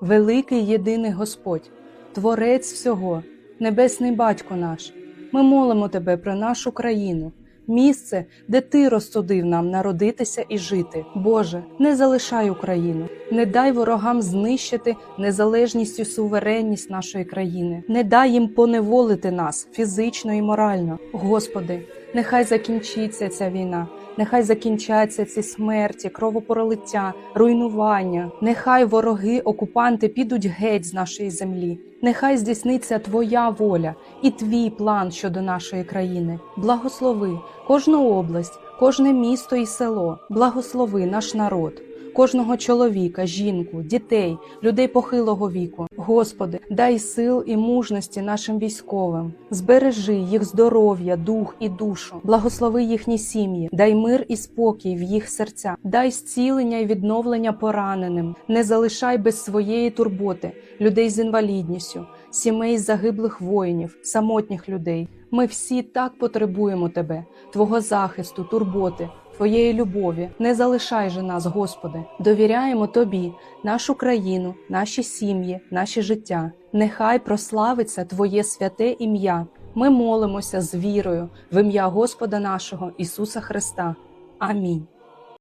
великий єдиний Господь, Творець всього, Небесний Батько наш. Ми молимо Тебе про нашу країну, місце, де Ти розсудив нам народитися і жити. Боже, не залишай Україну, не дай ворогам знищити незалежність і суверенність нашої країни, не дай їм поневолити нас фізично і морально. Господи, нехай закінчиться ця війна. Нехай закінчаться ці смерті, кровопролиття, руйнування. Нехай вороги, окупанти підуть геть з нашої землі. Нехай здійсниться Твоя воля і Твій план щодо нашої країни. Благослови кожну область, кожне місто і село. Благослови наш народ. Кожного чоловіка, жінку, дітей, людей похилого віку. Господи, дай сил і мужності нашим військовим, збережи їх здоров'я, дух і душу, благослови їхні сім'ї, дай мир і спокій в їх серця, дай зцілення і відновлення пораненим, не залишай без своєї турботи людей з інвалідністю, сімей загиблих воїнів, самотніх людей. Ми всі так потребуємо Тебе, Твого захисту, турботи, Твоєї любові. Не залишай же нас, Господи. Довіряємо Тобі, нашу країну, наші сім'ї, наші життя. Нехай прославиться Твоє святе ім'я. Ми молимося з вірою в ім'я Господа нашого Ісуса Христа. Амінь.